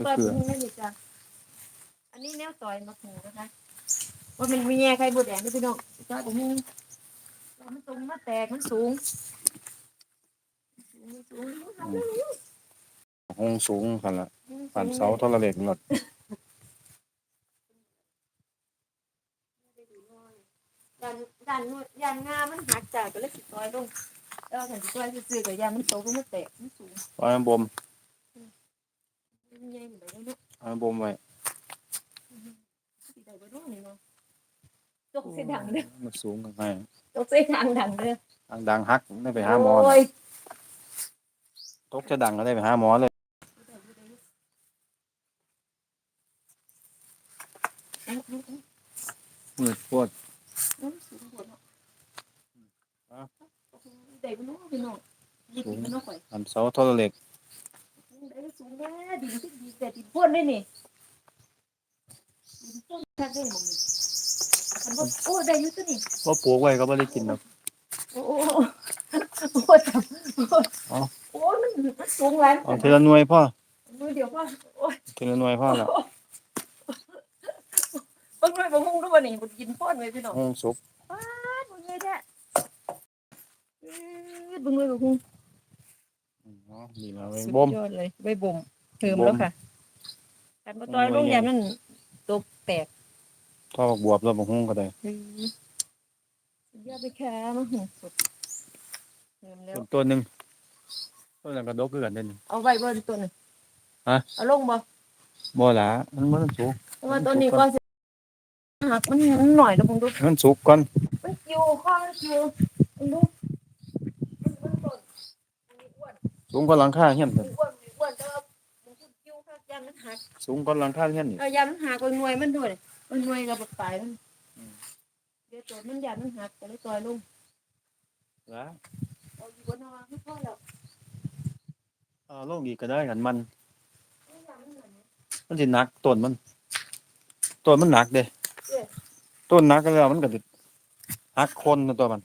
ก็ต่อยคือบุ้งนี่นี่จ้ะอันนี้แนวต่อยมาหูนะคะ ว่ามันมีแง่ใครบดแดงนี่พี่น้องต่อยบุ้งแล้วมันสูงมาแตกมันสูงสูงสูงห้องสูงกันละสูงผ่านเสาโทรเลขหมดยันยันยันงามันหักจากก็เลยสิต่อยลงแล้วถ้าสิต่อยซื่อๆก็ยันมันโตก็มันแตกมันสูงเอาไว้บ่มมันใหญ่เหมือนกันเนาะเอาไว้บ่ม ไว้สิได้บ่รู้นี่เนาะตกเสียดังเด้อมันสูงกันไปตกเสียดังดังเด้อทางดังฮักได้ไปหาหมอโอ้ยตกจะดังก็ได้ไปหาหมอเลยมืดปวดได้บ่รู้พี่น้องยิบมันเนาะข่อยผ่านเสาโทรเลขได้สูงแม่ดินที่ดีแต่ดินพ่นได้นี่ดินพ่นคักได้หมองนี่อันบ่โอ้ได้อยู่ตัวนี่ว่าปลูกไว้ก็ไม่ได้กินหรอก โอ้โอ้โอ้จับโอ้ยมันมันสูงหลายเอาทีละหน่วยพ่อมือเดียวพ่อโอ้ยทีละหน่วยพ่อละบางหน่วยบ่ฮู้ด้วยว่านี่บ่กินพ่นไว้พี่น้อง ห้องสุกบางหน่วยแท้เอ้ยบางหน่วยบ่ฮู้อ๋อดีมาไว้สุดบ่มยอดเลยไว้บ่ม เติมบ่มแล้วค่ะการบ่ต่อยบ่มโรงไว้แรมนั่นตกแตกท่อบักบวบแล้วบักฮุ้งก็ได้อืมสุดยอดไปค่ะมาหูสุดเติมแล้วต้นตัวหนึงต้นนั้นก็ดกคือกันเด่นเอาไว้เบิ่ตัวหนึงฮะเอาลงบ่บ่หลามันมันสุกเพราะว่าตัวนี้ก็สิหักมันมันหน่อยแล้วผมดูมันสุกก่อนมันคิวข้อมันคิวมันดูมันมันต้นมันมีอ้วนสูงกว่าหลังคาเฮียนมีเด้อ คิวข้างยามมันหักสูงกว่าหลังคาเฮียนนี่เอายามมันหักก็หน่วยมันด้วยมันหน่วยเราบดปลายมันเดี๋ยวตัวมันยามมันหักก็เลยต่อยลงหลาเอาอยู่บนนอนไม่พอแล้วเอาลงอีกก็ได้กันมัน เอายามมันหักมันสิหนักต้นมันต้นมันหนักเด้ต้นหนักก็แล้วมันก็สิหักโคนนะตัวมัน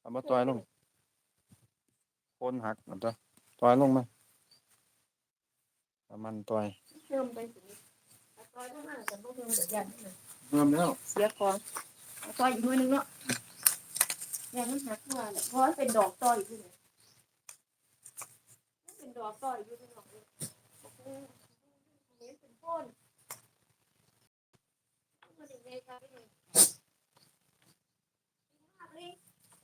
เอามาต่อยลงโคนหักมันตัวต่อยลงมา เอามันต่อยเพิ่มไปสิเอาต่อยข้างหน้าแต่บ่เพิ่มเดี๋ยวยามมันหักเริ่มแล้วเสียของเอาต่อยอีกหน่วยหนึงเนาะยามมันหักตัวแหละเพราะว่าเป็นดอกต่อยอยู่เนี่ยมันเป็นดอกต่อยอยู่ในดอกเนี่ยโอ้โหเห็นเป็นโคนมันเป็นไงครับพี่หนุ่มมากเลย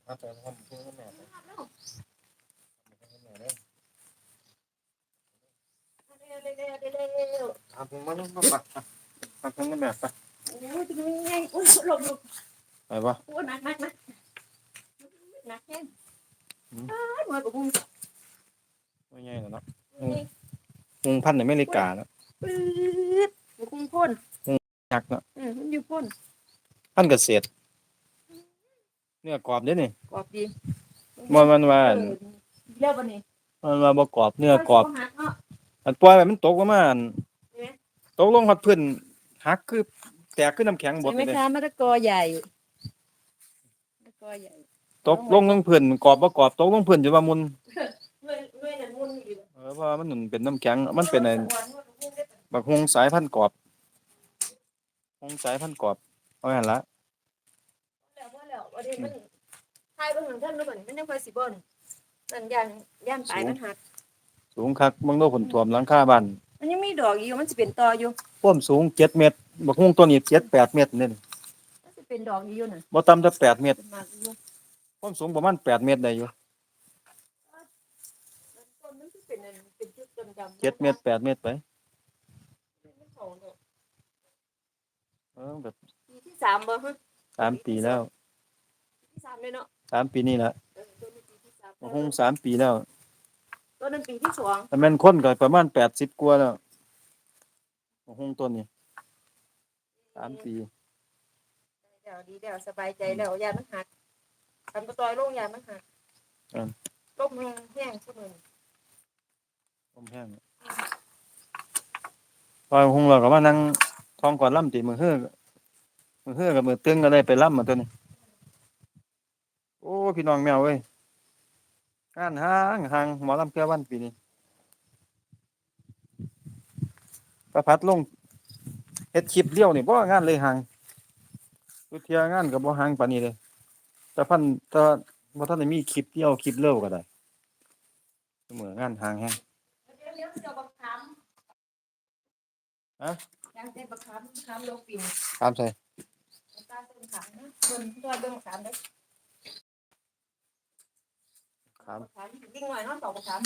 เอาไปทำเพื่อนแม่มากแล้ว เร็วเร็วเร็วเร็วเร็วทำกันก็ปักทำเพื่อนแม่ไปโอ้ยเป็นยังไงโอ้ยหลบหลบไปวะโอ้ยหนักหนักหนักหนักแน่นอืมอ้าวหน่วกับพุงไม่ใช่เนาะนี่พุงพันในอเมริกาเนาะปื๊ดกับพุงพ่นยักเนาะอืมมันอยู่พ่นพันธุ์เกษตรเนื้อกรอบด้นี่กรอบดีมันมันว่าเออเรียกว่านี่มันว่าบ่กรอบเนื้อกรอบเนาะ อันปล่อยไปมันตกประมาณเห็นไหมตกลงฮอดพื้นหักคือแตกขึ้นน้ำแข็งบดเห็นไหมเลยคะมะละกอใหญ่มะละกอใหญ่ตกลงลงพื้นกรอบบ่กรอบตกลงพื้นจะว่ามุนหน่วยหน่วยนั่นมุนอยู่เออเพราะว่ามันนั่นเป็นน้ำแข็งมันเป็นไอ้หัวหน่วยกับพุงได้ปะบักฮวงสายพันธุ์กรอบฮวงสายพันธุ์กรอบเอาหั่นละแล้วว่าแล้ววันนี้มันทายเบิ่งหลังท่านรู้บ่นี่มันยังค่อยสิบ่นนั่นย่านย่านปลายมันหัก สูงคักบางโลผลท่วมหลังคาบ้านมันยังมีดอกอยู่มันสิเป็นตออยู่ความสูง7เมตรบักฮวงตัวนี้7 8เมตรนี่มันสิเป็นดอกอยู่น่ะบ่ต่ำแต่8เมตรเป็นมากอยู่ความสูงประมาณ8เมตรได้อยู่ต้นมันสิเป็นอันเป็นจุดดำๆเจ็ดเมตรแปดเมตรไปมันเขาเนี่ยเออแบบปีที่สามบ่ฮะสามปีแล้วปีที่สามเลยเนาะ สามปีนี่ละเออต้นนี้ปีที่สามบักฮวงสามปีแล้ว ต้นนั้นปีที่สองแต่แม่นคนก็ประมาณ80กว่าแล้วบักฮวงต้นนี้สามปีเดี๋ยวดีเดี๋ยวสบายใจแล้วยามันหักกันบ่ต่อยลงยามันหักลมมันแห้งซุมื้อนี้ผมแห้งพอคงเราก็มานั่งท้องก่อนล่ำตีมือเฮือมือเฮือกับมือตึงก็ได้ไปล่ำมาตัวนี้โอ้พี่น้องแมวเว้ย งานห้างห่างหมอลำเกลือวันปีนี้ประพัดลงเฮ็ดคลิปเดียวนี่บ่งานเลยห่างทุกเที่ยงานก็บ่ห่างปานนี้เลย แต่พันแต่บ่ทันได้มีคลิปเดียวคลิปเร็วก็ได้เมื่องานห่างแฮงเดี๋ยวเดี๋ยวเดี๋ยวบักขามฮะยังเต้บักขามบักขามโลปิ่นตามใส่ตาเต้นขามนะเบิ่งตัวเบิ่งบักขามเด้อครับบัก ขามยิ่งหน่อยเนาะต่อบักขาม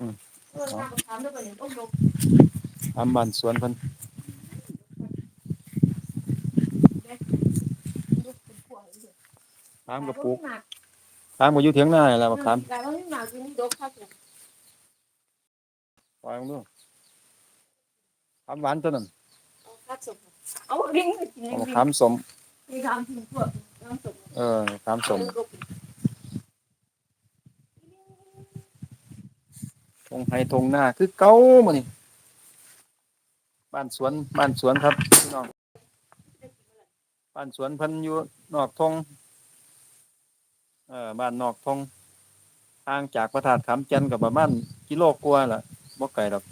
อืมเออตาบักขามด้วยกันต้องลงตามบ้านสวนเพิ่นลูกเป็นพวงเลยตามก็ปลูกหนักตามก็อยู่เถียงนานี่แหละบักขามแต่ว่าหนักจริงดกครับผมปล่อยมันดูขามหวานตัวนั้นเอาครับสมเอาลิงไปกินเอาลิมะงขามสมมีขามถึงพวกน้ำสมเออขามสม งไห้ทงหน้าคือเก่ามื้อนี้บ้านสวนบ้านสวนครับพี่น้องบ้านสวนพิ่นอยู่นอกทงเออบ้านนอกทงห่างจากพระธาตุขามจันทร์ก็ประมาณกิโลกว่าล่ะบ่ไกลดอก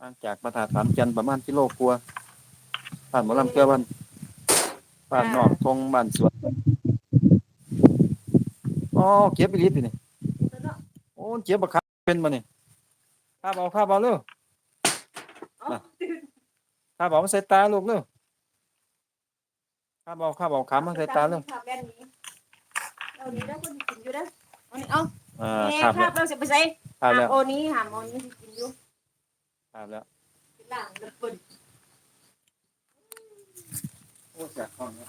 ห่างจากพระธาตุขามจันประมาณกิโลกว่าบ้านหมอลำเกลือบ้านบ้านนอกทงบ้านสวนอ๋อเก็บอีหลีตินี่ โอ้เจ็บบักคับเป็นมาเนี่ยข้าบเอาข้าบเอาเร็วข้าบเอามาใส่ตาลูกเร็วข้าบเอาข้าบเอาขามาใส่ตาเร็วขาแบบนี้เอานี้แล้วคนกินอยู่แล้วเอานี้เอาอ่าแม่ข้าบครัแล้บวเราจะไปใส่ข้าบแล้วโอนี้หามโอนี้กินอยู่ข้าบแล้วกินหลังกระปุ่นโอ้แสบท้องเนี่ย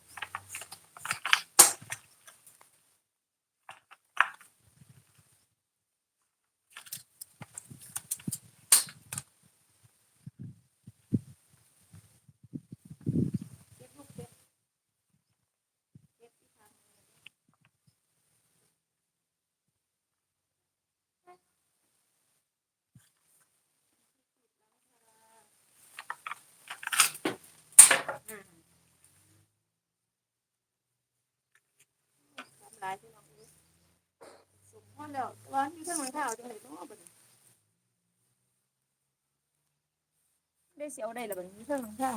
ทำลายที่น้องรู้สมพรแล้วว่านอยู่ข้างหลังข้าจังเลยเนาะบัดนี้ได้เสียวได้ละบัดนี้อยู่ข้างหลังข้า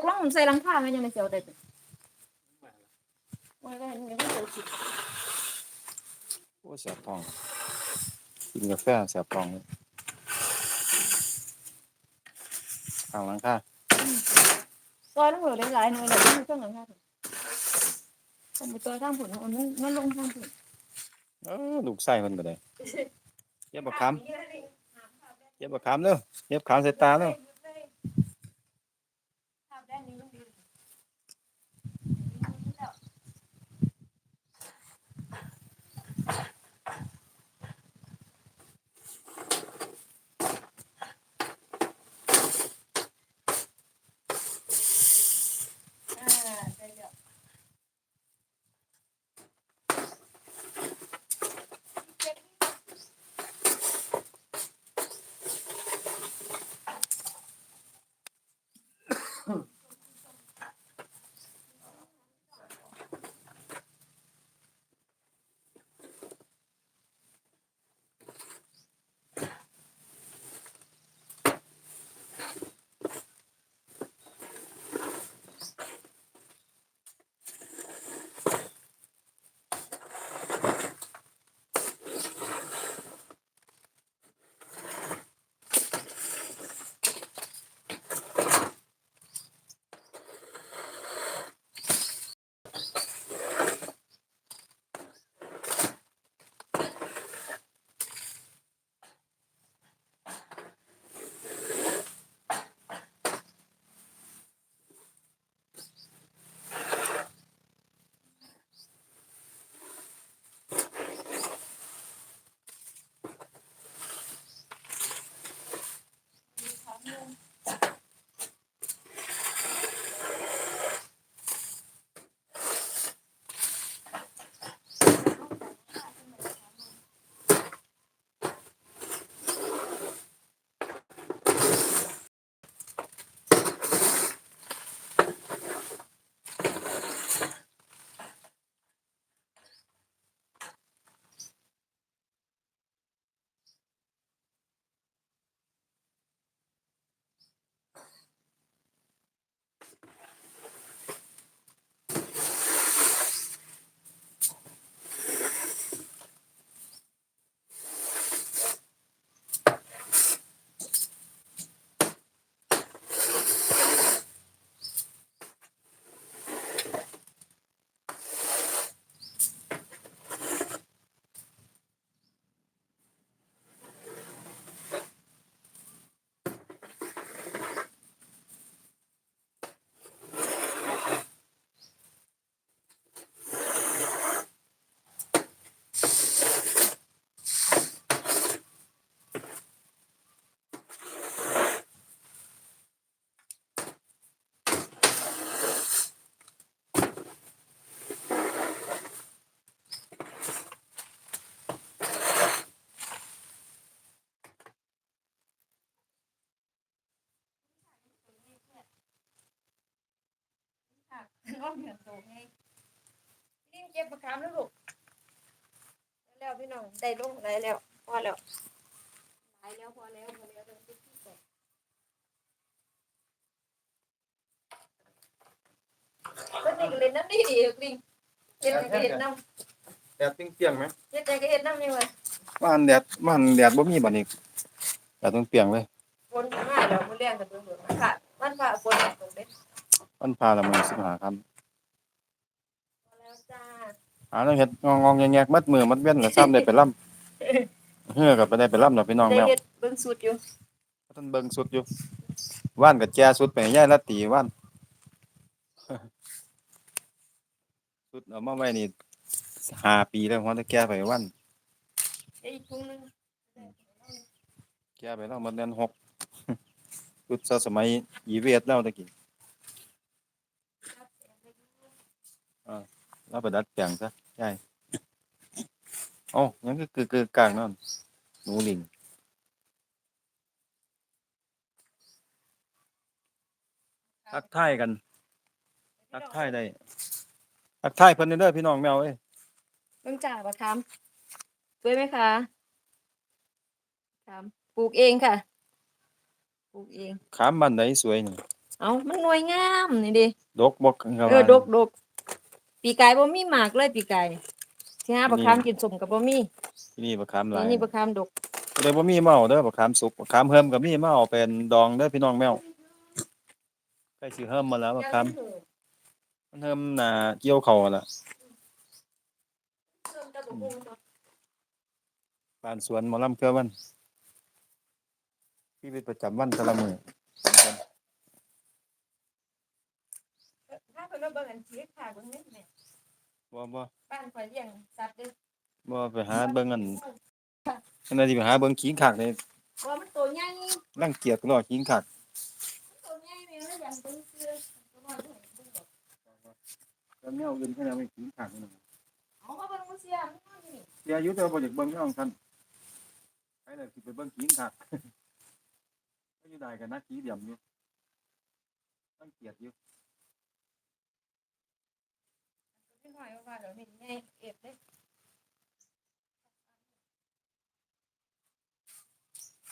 กลงใส่หลังคาไหมยังไม่เสียวได้เป็นว่าได้ยังไม่เสียวสิโอ้แสบท้องกินกาแฟแสบท้องเลยข้างหลังค่ะซอยลงเหลือหลายๆหน่วยเลยมันเครื่องหลังคาผมไปตัวทางผุนมันมันลงทางผุนเออลูกไส้มันก็ได้เย็บบักขามเย็บบักขามเร็วเย็บขามใส่ตาเร็ว Yeah. น้องเดือนโตไงนี่เก็บมะขามแล้วลูกแล้วพี่น้องได้ลงได้แล้วพอแล้วหลายแล้วพอแล้วพอแล้วเดี๋ยวไปที่ก่อนก็นี่ก็เล่นน้ำดีดีๆลิงเล่นก็เห็นน้ำแดดเปรี้ยงๆไหมเล่นใจก็เห็นน้ำนี่เว้ยบ้านแดดบ้านแดดบ่มีบัดนี้แดดเปรี้ยงๆเลยฝนมาแล้วมันเลี้ยงกันเบิ่งๆมันค่ะมันฝ่าฝนตกเด้ มันพาละมันสิบหาคำพอแล้วจ้าหาแล้วเฮ็ดงองๆแงกๆมัดมือมัดเว้นก็ซ้ำได้ไปล่ำเฮือก็ไปได้ไปล่ำแล้วพี่น้องได้แมวเฮ็ดเบิ่งสุดอยู่ท่านเบิ่งสุดอยู่ว่านก็แก่สุดไปให้ยายละตีว่านสุดเอามาไว้นี่ห้าปีแล้วหัวแต่แก่ไปว่านได้อีกถุงหนึงแก่ไปแล้วมันเดือนหกสุดซะสมัยยีเวทแล้วตะกี้ เราไปดัดแปลงซะยายเอ้ายังคือคือกลางนั่นหนูลิงทักทายกันทักทายได้ทักทายเพิ่นเด้อพี่น้องแมวเอ้ยเบิ่งจ่าบ่ทํสวยไหมคะครับปลูกเองค่ะปลูกเองขามบ้านใดสวยนี่เอ้ามันหน่วยงามนี่ดิดกบ่ก็เออว่าดกดก ปีกายบ่มีหมากเลยปีกายสิหาบักขามกินสมกับบ่มีที่นี่บักขามหลายนี่บักขามดกเดี๋ยวบ่มีเมาเด้อบักขามสุกบักขามเฮิมก็มีเมาเป็นดองเด้อพี่น้องแมวใกล้สิเฮิมมาแล้วบักขามมันเฮิมหน้าเกี่ยวเข้าวล่ะบ้านสวนหมอลำเครือวันชีวิตประจำวันแต่ละมื้อ ถ้าเพิ่นว่าเบิ่งนสีค่ะเบิ่งนี่แม่บ่บ่บ้านข่อยเลี้ยงสัตว์เด้อบ่ไปหาเบิ่งอันอันนั้นสิไปหาเบิ่งขิงขากนี่ว่ามันตัวใหญ่รังเกียจรอขิงขากตัวใหญ่แม่แล้วอย่างเบิ่งเสื้อแล้วแมวอื่นเขายังไม่ขิงขากนี่เอามาเบิ่งมันเสียมันนี่เสียอยู่แต่บ่อยากเบิ่งน้องท่านไปแล้วสิไปเบิ่งขิงขากก็อยู่ได้กันนะขี้เหลี่ยมอยู่รังเกียจอยู่ ไม่ หน่อยว่าเดี๋ยวนี้ใหญ่เอ็ดเด้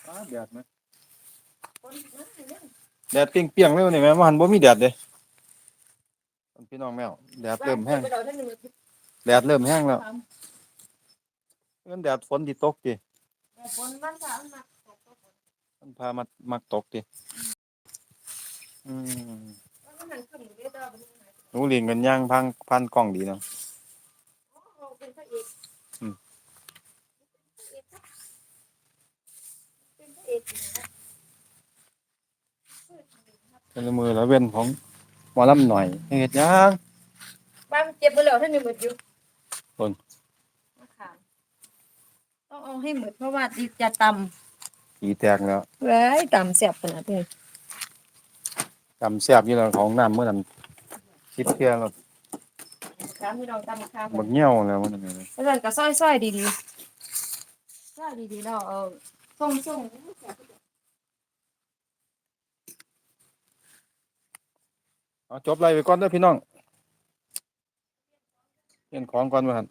อ้าแดดไหมคนนั้นเนี่ยแดดเปรี้ยงๆเลยนี่แม่ว่าหันบ่มีแดดเด้พี่น้องแมวแดดเริ่มแห้งไปเดี๋ยวท่านหนึ่งแดดเริ่มแห้งแล้วเงินแดดฝนที่ตกติแต่คนบ้านสามมามันพามามักตกติอืมว่ามัน หันขึ้นอยู่เด้อตาเป็นยังไงหนูเลียงกันย่างพังพันกล้องดีเนาะโอ้โหเป็นพระเอกอืมเป็นพระเอกอยู่นะเป็นละมือละเว้นของหมอลำหน่อยเฮ็ดหยังบ้านเจ็บไปแล้วท่านหนึ่งหมดอยู่คนมะขามต้องเอาให้หมดเพราะว่าจะตขี้แตกแล้วำเว้ยตำแซ่บขนาดนี้กำแซ่บอยู่แล้วของน้ำมื้อนั้น คิดเที่ยแล้วมะขามพี่น้องตำมะขามบักเหี่ยวแล้วมันนั่นเลยแล้วนั่นก็ซอยซอยดีๆซอยดีๆแล้วเอาส่งส่งเอาจบไล่ไปก่อนเด้อพี่น้องเปลี่ยนของก่อนว่าหั่น